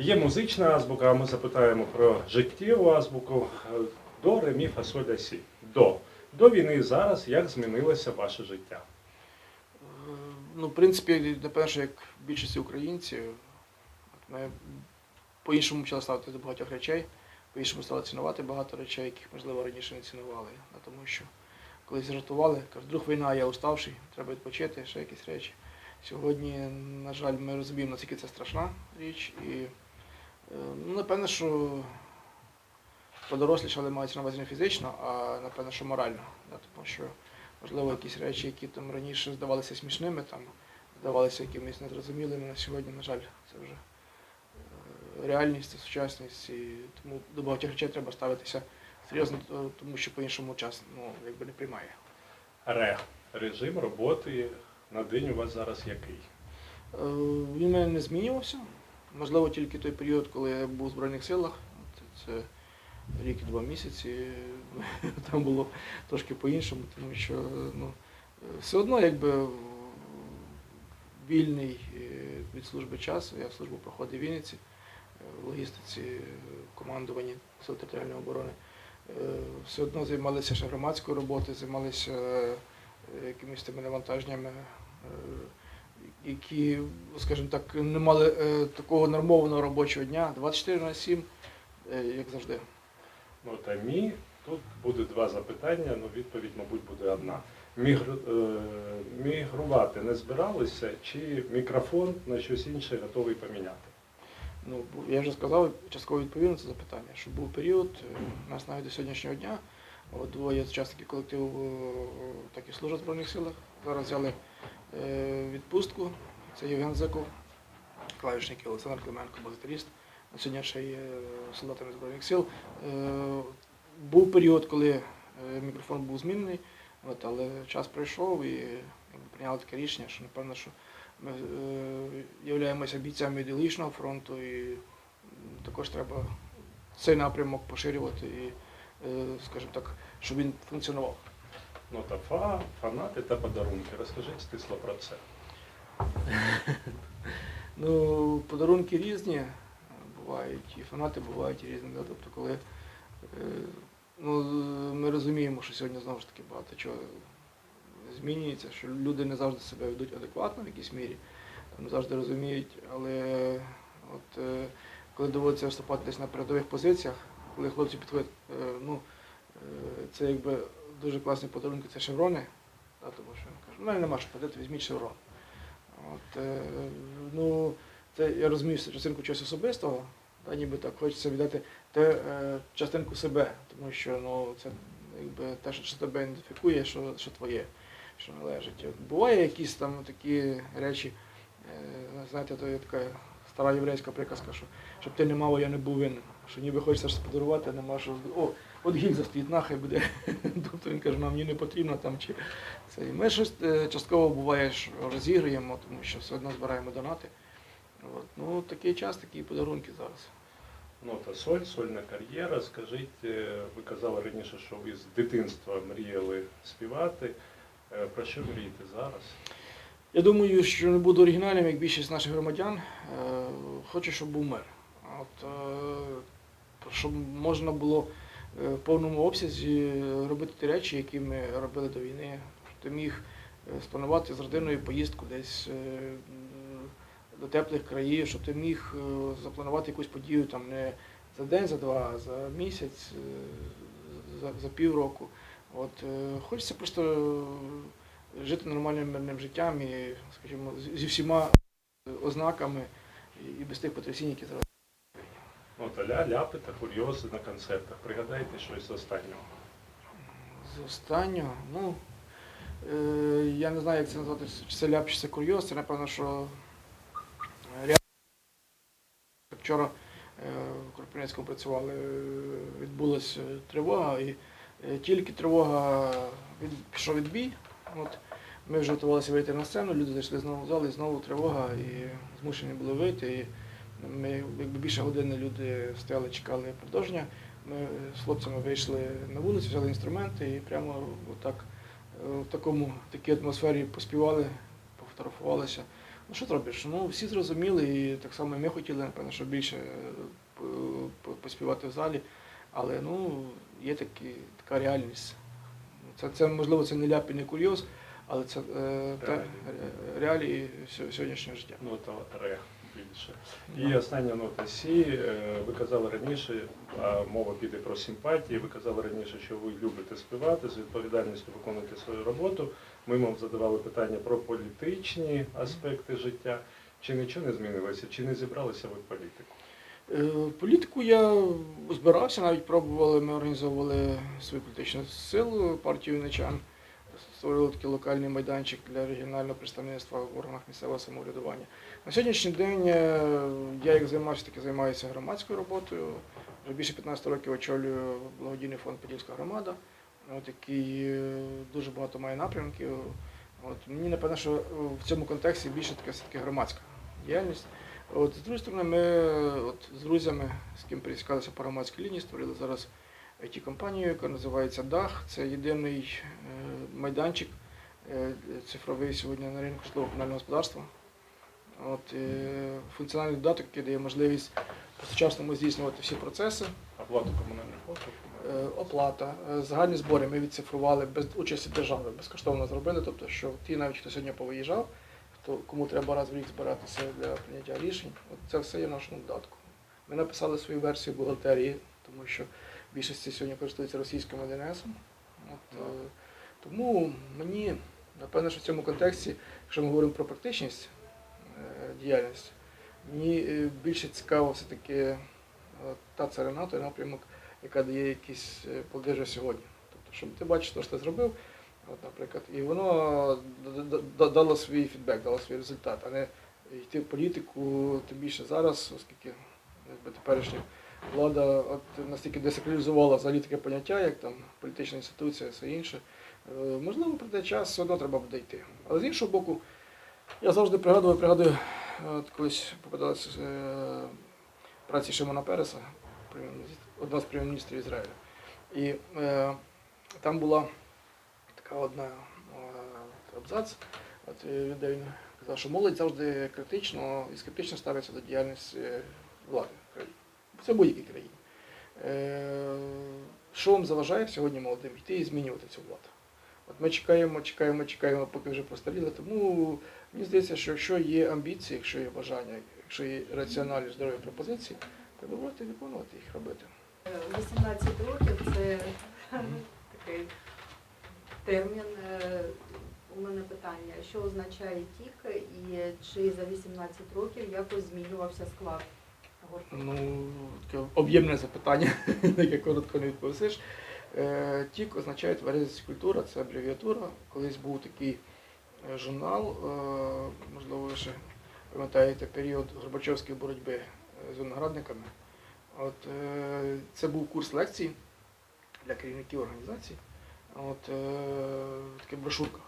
Є музична азбука, а ми запитаємо про життєву азбуку. До, ре, мі, фа, соль, ля, сі. До. До війни і зараз як змінилося ваше життя? Ну, в принципі, напевно, що як більшості українців, по-іншому почали ставити до багатьох речей, по-іншому стали цінувати багато речей, яких, можливо, раніше не цінували. Тому що колись жартували, кажуть, друг війна, я уставший, треба відпочити, ще якісь речі. Сьогодні, на жаль, ми розуміємо, наскільки це страшна річ. І ну, напевно, що подорослішали мають на увазі не фізично, а напевно, що морально. Да, тому що можливо, якісь речі, які там раніше здавалися смішними, там здавалися якимись незрозумілими на сьогодні, на жаль, це вже е, реальність, це сучасність, і тому до багатьох речей треба ставитися серйозно, тому що по-іншому час ну, якби не приймає. Ре. Режим роботи на день у вас зараз який? Е, Він мене не змінювався. Можливо, тільки той період, коли я був у Збройних силах, це, рік і два місяці, там було трошки по-іншому, тому що ну, все одно якби вільний е, від служби час. Я службу проходив в Вінниці, е, в логістиці, в командуванні Сил територіальної оборони. Е, Все одно займалися ще громадською роботою, займалися якимись тими навантаженнями. Які, скажімо так, не мали е, такого нормованого робочого дня 24 на 7, е, як завжди. Ну, та мі, тут буде два запитання, ну відповідь, мабуть, буде одна. Мігр... е, Мігрувати не збиралися, чи мікрофон на щось інше готовий поміняти? Ну, я вже сказав, частково відповів на це запитання, що був період, у нас навіть до сьогоднішнього дня, от двоє учасників колективу так і служать в Збройних силах. Зараз взяли відпустку. Це Євген Зеков, клавішник Олександр Клименко, базитеріст. На сьогодні ще є солдатами Збройних сил. Е, Був період, коли е, мікрофон був змінений, але час пройшов і прийняли таке рішення, що напевно, що ми е, являємося бійцями ідеологічного фронту і також треба цей напрямок поширювати і, е, скажімо так, щоб він функціонував. Ну та фа, фанати та подарунки. Розкажіть стисло про це. Ну, подарунки різні бувають, і фанати бувають різні. Да? Тобто, коли е, ну, ми розуміємо, що сьогодні знову ж таки багато чого змінюється, що люди не завжди себе ведуть адекватно в якійсь мірі, не завжди розуміють, але от, е, коли доводиться виступати десь на передових позиціях, коли хлопці підходять, е, ну, це якби дуже класні подарунки, це шеврони, да, тому що кажуть, у мене нема що подати, візьміть шеврон. От, е, ну, це я розумію що частинку чогось особистого, та ніби так хочеться віддати те, е, частинку себе, тому що ну, це якби те, що тебе ідентифікує, що, що твоє, що належить. От, буває якісь там такі речі, е, знаєте, то є така стара єврейська приказка, що щоб ти не мав, я не був винен. Що ніби хочеться щось подарувати, а нема що. О, от гільза стоїть, нахай буде. Тобто він каже, нам мені не потрібно там чи це. І ми щось е, частково буває що розігруємо, тому що все одно збираємо донати. От. Ну, такий час, такі подарунки зараз. Ну та соль, сольна кар'єра. Скажіть, е, ви казали раніше, що ви з дитинства мріяли співати. Е, Про що мрієте зараз? Я думаю, що не буду оригінальним, як більшість наших громадян. Е, Хочу, щоб був мир. От, е, щоб можна було е, в повному обсязі робити ті речі, які ми робили до війни. Ти міг спланувати з родиною поїздку десь до теплих країв, щоб ти міг запланувати якусь подію там не за день, за два, а за місяць, за, за півроку. От, хочеться просто жити нормальним мирним життям і, скажімо, зі всіма ознаками і- без тих потрясінь, які зараз. Ну та ля, ляпи та курйози на концертах. Пригадайте щось з останнього. З останнього, ну, е, я не знаю, як це назвати, чи це ляп, чи це курйоз, це напевно, що е, вчора е, в Кропивницькому працювали, е, відбулася тривога, і е, тільки тривога від, пішов відбій. От, ми вже готувалися вийти на сцену, люди зайшли знову в зал, і знову тривога, і змушені були вийти. І ми якби більше години люди стояли, чекали продовження. Ми з хлопцями вийшли на вулицю, взяли інструменти і прямо отак е, в такому такій атмосфері поспівали, пофотографувалися. Ну що зробиш? Ну всі зрозуміли, і так само ми хотіли, напевно, що більше е, поспівати в залі. Але ну, є такі, така реальність. Це, це можливо це не ляп не курйоз, але це е, та, Реалії. ре- реалії сьо- сьогоднішнього життя. Ну, то ре більше. І остання нота Сі. Е, Ви казали раніше, а мова піде про симпатії. Ви казали раніше, що ви любите співати, з відповідальністю виконуєте свою роботу. Ми вам задавали питання про політичні аспекти життя. Чи нічого не змінилося? Чи не зібралися ви в політику? Е, Політику я збирався, навіть пробували, ми організовували свою політичну силу, партію Юничан, створили такий локальний майданчик для регіонального представництва в органах місцевого самоврядування. На сьогоднішній день е, я як займався, так і займаюся громадською роботою. Вже більше 15 років очолюю благодійний фонд Подільська громада, от, який е, дуже багато має напрямків. От, мені напевно, що в цьому контексті більше така все-таки громадська діяльність. От, з другої сторони, ми от, з друзями, з ким пересікалися по громадській лінії, створили зараз IT-компанію, яка називається DAH. Це єдиний е, майданчик е, цифровий сьогодні на ринку житлово-комунального господарства. От, е, функціональний додаток, який дає можливість по-сучасному здійснювати всі процеси. Оплату комунальних послуг? Оплата, загальні збори ми відцифрували без участі держави, безкоштовно зробили. Тобто, що ті, навіть хто сьогодні повиїжджав, хто кому треба раз в рік збиратися для прийняття рішень, от це все є в нашому додатку. Ми написали свою версію бухгалтерії, тому що більшості сьогодні користуються російським ДНС. От, е, тому мені, напевно, що в цьому контексті, якщо ми говоримо про практичність е, діяльності, мені е, більше цікаво все-таки е, та царина, той напрямок, яка дає якісь е, сьогодні. Тобто, щоб ти бачиш, що ти зробив, от, наприклад, і воно дало свій фідбек, дало свій результат, а не йти в політику, тим більше зараз, оскільки якби, теперішня влада от, настільки десакралізувала взагалі таке поняття, як там політична інституція, все інше. Е, Можливо, прийде час, все одно треба буде йти. Але з іншого боку, я завжди пригадую, пригадую, от колись попадалася е, праці Шимона Переса, одна з прем'єр-міністрів Ізраїля. І е, там була така одна е, абзац, от, е, де він казав, що молодь завжди критично і скептично ставиться до діяльності е, влади. Це будь-якій країні. Е, що вам заважає сьогодні молодим йти і змінювати цю владу? От ми чекаємо, чекаємо, чекаємо, поки вже постаріли. Тому мені здається, що якщо є амбіції, якщо є бажання, якщо є раціональні здорові пропозиції, треба брати і виконувати їх робити. 18 років це такий термін. Е, У мене питання, що означає тік і чи за 18 років якось змінювався склад? Ну, таке об'ємне запитання, на яке коротко не відповісиш. Е, Тік означає товариська культура, це абревіатура. Колись був такий е, журнал, е, можливо, ви ще пам'ятаєте період Горбачовської боротьби з виноградниками. От, це був курс лекцій для керівників організацій. От, така брошурка,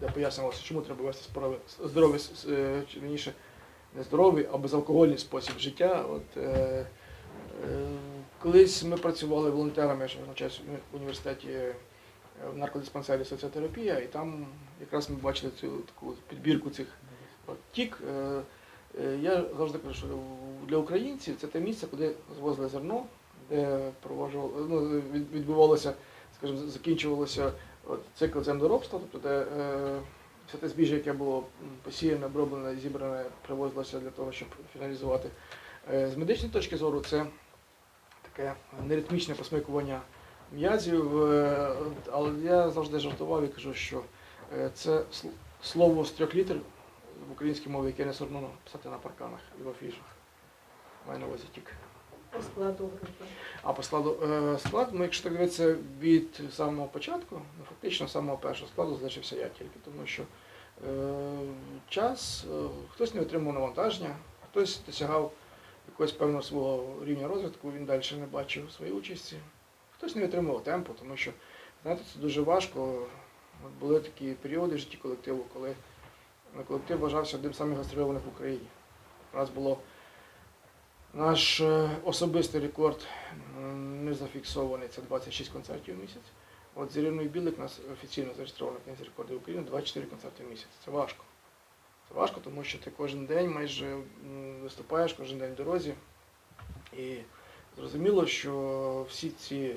де пояснювалося, чому треба вести здоровий, здоровий с- е, чи вірніше, не здоровий, а безалкогольний спосіб життя. От, е, е, колись ми працювали волонтерами, я ще навчаюся в університеті е, в наркодиспансері соціотерапія, і там якраз ми бачили цю таку підбірку цих от, тік. Е, е, я завжди кажу, що для українців це те місце, куди звозили зерно, де ну, відбувалося, скажімо, закінчувалося от, цикл землеробства, тобто де е, все те збіжжя, яке було посіяне, оброблене, зібране, привозилося для того, щоб фіналізувати. Е, З медичної точки зору це таке неритмічне посмикування м'язів, е, але я завжди жартував і кажу, що е, це слово з трьох літер в українській мові, яке не соромно писати на парканах і в афішах. Маю на увазі тік. По складу групи. А по складу е, склад, ну якщо так дивитися від самого початку, ну фактично з самого першого складу залишився я тільки, тому що е, час, е, хтось не отримав навантаження, хтось досягав якогось певного свого рівня розвитку, він далі не бачив своєї участі, хтось не отримував темпу, тому що знаєте, це дуже важко. От були такі періоди в житті колективу, коли колектив вважався одним з самих гастрольованих в Україні. У нас було наш е, особистий рекорд не зафіксований, це 26 концертів в місяць. От з Іриною Білик нас офіційно зареєстровано князь рекордів України 24 концерти в місяць. Це важко. Це важко, тому що ти кожен день майже виступаєш, кожен день в дорозі. І зрозуміло, що всі ці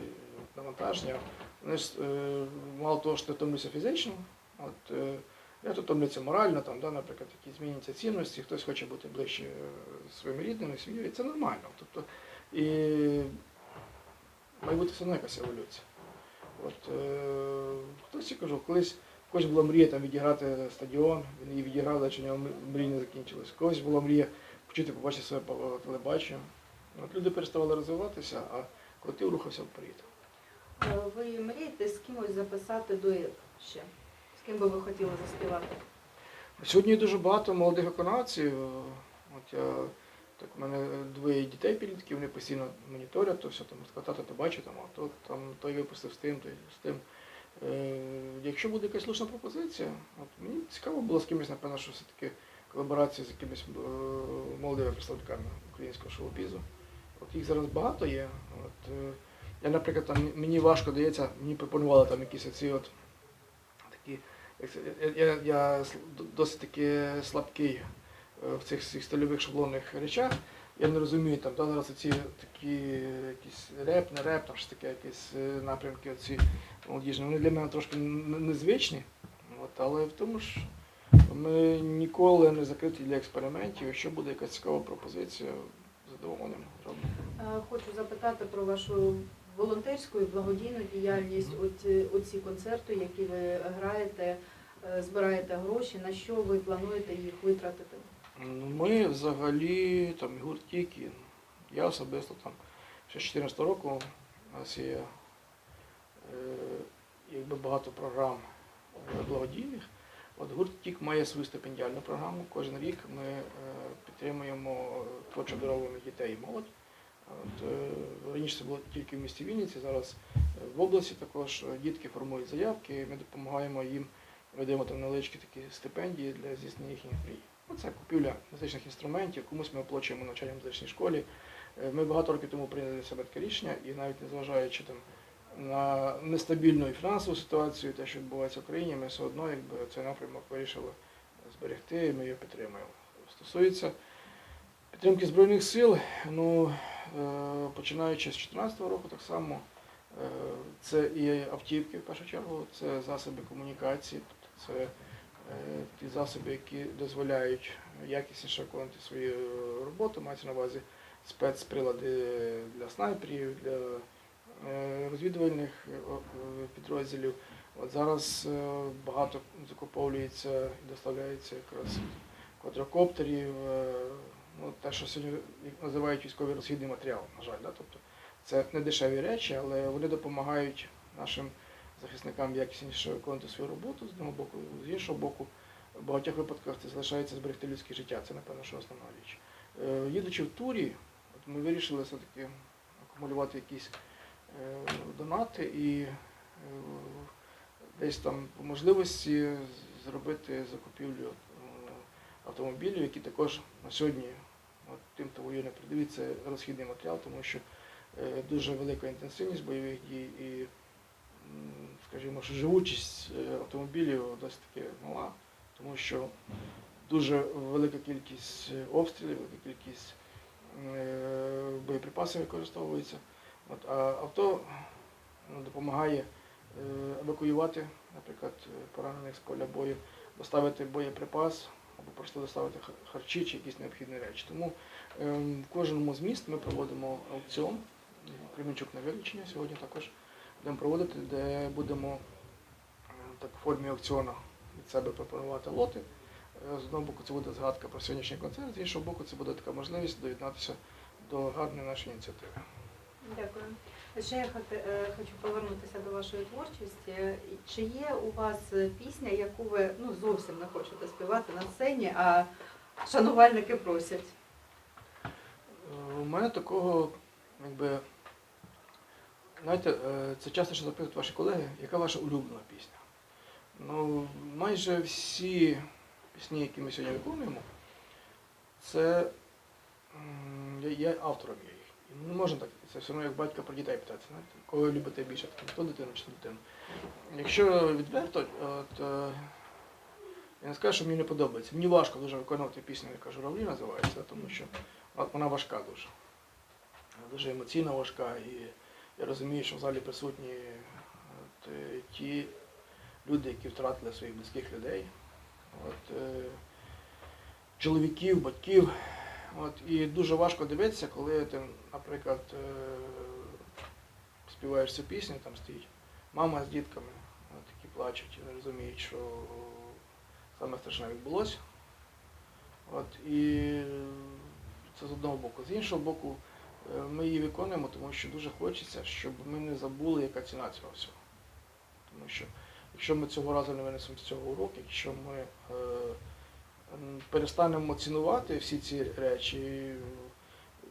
навантаження, вони е, мало того, що ти втомлюєшся фізично, от, е, я тут втомлюється морально, там, да, наприклад, які зміняться цінності, хтось хоче бути ближче е, своїми рідними, сім'єю, це нормально. Тобто, і має бути все одно якась еволюція. От, е, хтось я кажу, колись когось була мрія там, відіграти стадіон, він її відіграв, але нього мрія не закінчилась. Когось була мрія почути побачити своє по- телебачення. От люди переставали розвиватися, а колектив рухався вперед. Е, Ви мрієте з кимось записати дует ще? З ким би ви хотіли заспівати? Сьогодні дуже багато молодих виконавців. От я, так, у мене двоє дітей підлітків, вони постійно моніторять, то все там розкатати, то бачу, там, а то там той випустив з тим, той з тим. Е, якщо буде якась слушна пропозиція, от мені цікаво було з кимось, напевно, що все-таки колаборація з якимись е, молодими представниками українського шоу-бізу. От їх зараз багато є. От, е, я, наприклад, там мені важко дається, мені пропонували там якісь оці от Я, я, досить таки слабкий е, в цих всіх стильових шаблонних речах. Я не розумію там, да, зараз ці такі якісь реп, не реп, там щось таке, якісь е, напрямки оці молодіжні. Вони для мене трошки незвичні. От, але в тому ж ми ніколи не закриті для експериментів. Якщо буде якась цікава пропозиція, задоволенням зробимо. Е, Хочу запитати про вашу волонтерську і благодійну діяльність. Оці, оці концерти, які ви граєте, е, збираєте гроші. На що ви плануєте їх витратити? Ну, Ми взагалі там гурт Тікі, я особисто там ще з 14 року у нас є е, якби багато програм е, благодійних. От гурт Тік має свою стипендіальну програму. Кожен рік ми е, підтримуємо творчо дарованих дітей і молодь. Е, раніше це було тільки в місті Вінниці, зараз е, в області також е, дітки формують заявки, ми допомагаємо їм, ведемо там невеличкі такі стипендії для здійснення їхніх мрій. Це купівля музичних інструментів, комусь ми оплачуємо навчання в музичній школі. Ми багато років тому прийняли для себе таке рішення, і навіть незважаючи там на нестабільну і фінансову ситуацію, те, що відбувається в Україні, ми все одно якби, цей напрямок вирішили зберегти, і ми його підтримуємо. Стосується підтримки Збройних сил, ну, починаючи з 2014 року, так само е, це і автівки в першу чергу, це засоби комунікації, тобто це е, ті засоби, які дозволяють якісніше виконувати свою роботу, мається на увазі спецприлади для снайперів, для е, розвідувальних е, е, підрозділів. От зараз е, багато закуповується і доставляється якраз квадрокоптерів, е, те, що сьогодні називають військовий розхідний матеріал, на жаль. Да? Тобто це не дешеві речі, але вони допомагають нашим захисникам якісніше виконувати свою роботу з одного боку, з іншого боку. В багатьох випадках це залишається зберегти людське життя. Це, напевно, що основна річ. Е, Їдучи в турі, от ми вирішили все-таки акумулювати якісь е, донати і е, десь там по можливості зробити закупівлю автомобілів, які також на сьогодні, тим, хто воює передовій, це розхідний матеріал, тому що е, дуже велика інтенсивність бойових дій і, скажімо, що живучість е, автомобілів досить таки мала, тому що дуже велика кількість е, обстрілів, велика кількість боєприпасів використовується. От, а авто ну, допомагає евакуювати, наприклад, поранених з поля бою, доставити боєприпас або просто доставити харчі чи якісь необхідні речі. Тому е, в кожному з міст ми проводимо аукціон. Кремінчук на вилучення сьогодні також будемо проводити, де будемо е, так, в формі аукціону від себе пропонувати лоти. Е, З одного боку, це буде згадка про сьогоднішній концерт, з іншого боку, це буде така можливість доєднатися до гарної нашої ініціативи. Дякую. Ще я е, хочу повернутися до вашої творчості. Чи є у вас пісня, яку ви ну, зовсім не хочете співати на сцені, а шанувальники просять? У мене такого, якби, знаєте, е, це часто що запитують ваші колеги, яка ваша улюблена пісня? Ну, майже всі пісні, які ми сьогодні виконуємо, це я, автором є їх. І Не можна так, це все одно як батька про дітей питатися, знаєте, кого любите більше, хто дитину чи дитину. Якщо відверто, от, е, Я не скажу, що мені не подобається. Мені важко дуже виконувати пісню, яка журавлі називається, тому що вона важка дуже. Дуже емоційно важка. І я розумію, що в залі присутні от, е, ті люди, які втратили своїх близьких людей. От, е, чоловіків, батьків. От, і дуже важко дивитися, коли ти, наприклад, е, співаєш цю пісню, там стоїть мама з дітками, от, які плачуть не розуміють, що саме страшне відбулося. От, і це з одного боку. З іншого боку, е, ми її виконуємо, тому що дуже хочеться, щоб ми не забули, яка ціна цього всього. Тому що якщо ми цього разу не винесемо з цього урок, якщо ми е, перестанемо цінувати всі ці речі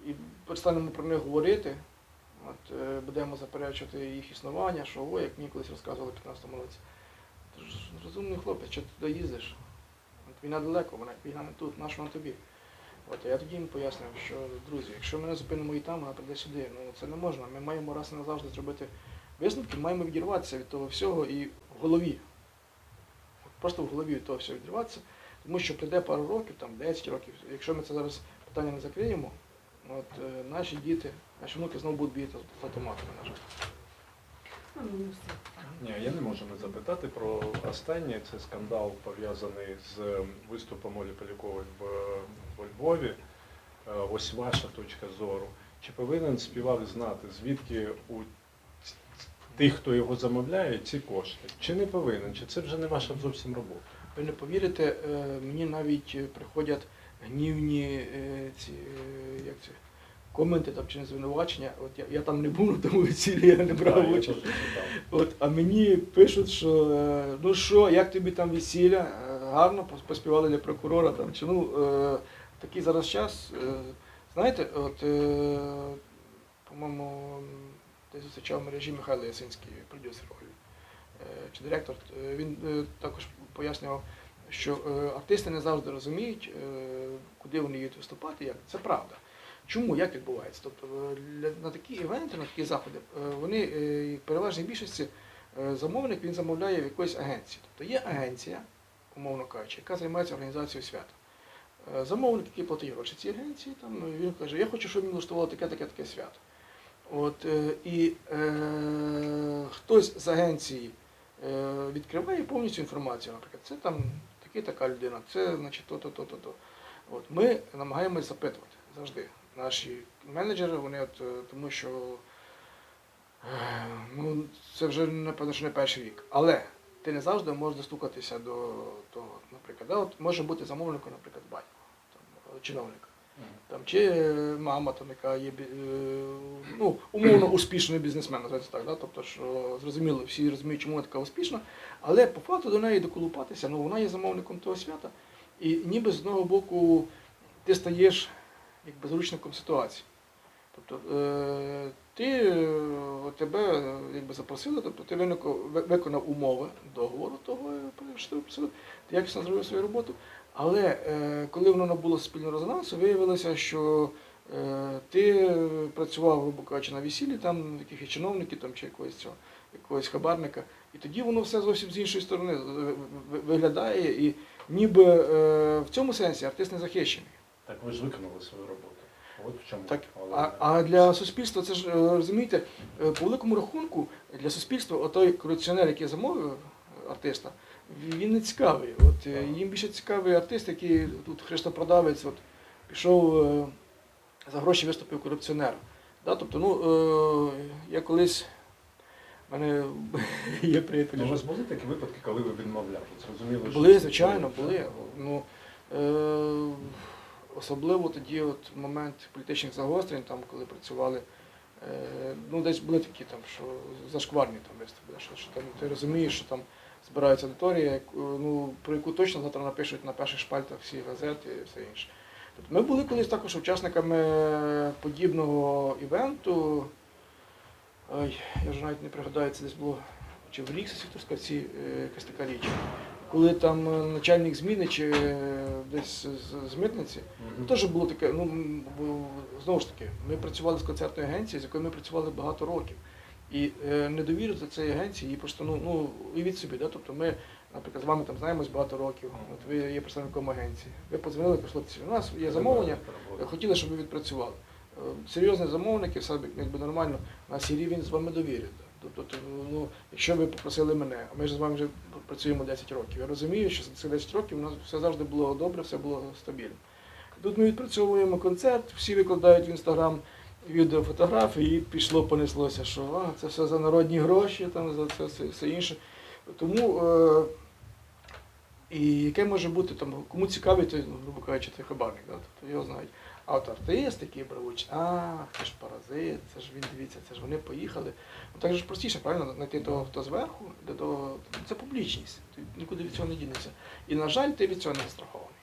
і, перестанемо про них говорити, от, е, будемо заперечувати їх існування, що ой, як мені колись розказували в 15-му році. Ти ж розумний хлопець, що ти туди їздиш? От війна далеко, вона війна не тут, наша вона тобі. От, я тоді їм пояснив, що друзі, якщо ми не зупинимо і там, вона прийде сюди. Ну це не можна. Ми маємо раз і назавжди зробити висновки, маємо відірватися від того всього і в голові. Просто в голові від того всього відірватися, тому що прийде пару років, там 10 років, якщо ми це зараз питання не закриємо, от е, наші діти, наші внуки знову будуть бігати з автоматами, на жаль. Ну, ну, все. Ні, я не можу не запитати про останнє. Це скандал пов'язаний з виступом Олі Полякової в, в Львові. Е, Ось ваша точка зору. Чи повинен співак знати, звідки у ц- тих, хто його замовляє, ці кошти? Чи не повинен? Чи це вже не ваша зовсім робота? Ви не повірите, е, мені навіть е, приходять гнівні е, ці, як це, коменти там, чи не звинувачення. От я, я там не був на тому весіллі, я не брав я участь. От, а мені пишуть, що ну що, як тобі там весілля? Гарно поспівали для прокурора там. Чи ну такий зараз час. Знаєте, от по-моєму, десь зустрічав в мережі Михайло Ясинський, продюсер Олі, чи директор. Він також пояснював, що е, артисти не завжди розуміють, е, куди вони їдуть виступати. Як це правда. Чому як відбувається? Тобто е, на такі івенти, на такі заходи, вони в переважній більшості замовник він замовляє в якоїсь агенції. Тобто є агенція, умовно кажучи, яка займається організацією свята. Замовник, який платить гроші цій агенції, там він каже, я хочу, щоб мені влаштувало таке, таке, таке свято. От, і е, хтось з агенції відкриває повністю інформацію, наприклад, це там таки така людина, це значить то-то, то-то, то. От ми намагаємось запитувати завжди. Наші менеджери, вони от, е, тому що е, ну, це вже напевно, що не перший рік. Але ти не завжди можеш достукатися до того, наприклад, да, от може бути замовником, наприклад, батько, е, чиновник. Там, чи е, мама, там, яка є е, ну, умовно успішний бізнесмен, називається так, да? тобто, що зрозуміло, всі розуміють, чому вона така успішна, але по факту до неї доколупатися, ну вона є замовником того свята, і ніби з одного боку ти стаєш якби заручником ситуації. Тобто е, ти тебе якби запросили, тобто ти виконав умови договору того, що ти якісно зробив свою роботу. Але е, коли воно набуло спільного резонансу, виявилося, що е, ти працював, грубо кажучи, на весіллі, там якихось чиновників там, чи якогось цього, якогось хабарника, і тоді воно все зовсім з іншої сторони виглядає, і ніби е, в цьому сенсі артист не захищений. Так ви ж виконали свою роботу. От в чому Так, а, а для суспільства це ж розумієте, по великому рахунку для суспільства отой корупціонер, який замовив артиста, він не цікавий. От е, їм більше цікавий артист, який тут хрестопродавець, от пішов е, за гроші виступив корупціонером. Да, тобто, ну е, я колись в мене є приятель. Ну, у вас були такі випадки, коли ви відмовляли? Зрозуміло, Були, це звичайно, були. Ну, е, особливо тоді от момент політичних загострень, там, коли працювали, е, ну, десь були такі там, що зашкварні там виступи, що, що там, ти розумієш, що там збирається аудиторія, ну, про яку точно завтра напишуть на перших шпальтах всі газети і все інше. Тобто ми були колись також учасниками подібного івенту. Ой, я вже навіть не пригадаю, це десь було чи в Ріксі Світовська, е, якась така річ. Коли там е, начальник зміни чи е, десь з, з митниці, Мгм. теж було таке, ну знову ж таки, ми працювали з концертною агенцією, з якою ми працювали багато років. І е, недовіра до цієї агенції, її просто ну, ну уявіть собі, да? тобто ми, наприклад, з вами там знаємось багато років, от ви є представником агенції. Ви подзвонили, прийшли, у нас є замовлення, хотіли, щоб ви відпрацювали. Е, Серйозні замовники, все якби нормально, у нас є рівень з вами довіри. да. Тобто, ну, якщо ви попросили мене, а ми ж з вами вже працюємо 10 років, я розумію, що за цих 10 років у нас все завжди було добре, все було стабільно. Тут ми відпрацьовуємо концерт, всі викладають в інстаграм відео, фотографії, і пішло, понеслося, що а, це все за народні гроші, там, за це все, все інше. Тому е, і яке може бути там, кому цікавий, той, ну, грубо кажучи, той хабарник, да? тобто його знають. А от артист такий бравучий, а, це ж паразит, це ж він дивіться, це ж вони поїхали. Ну так же ж простіше, правильно, знайти того, хто зверху, для того, це публічність. Ти нікуди від цього не дінешся. І, на жаль, ти від цього не застрахований.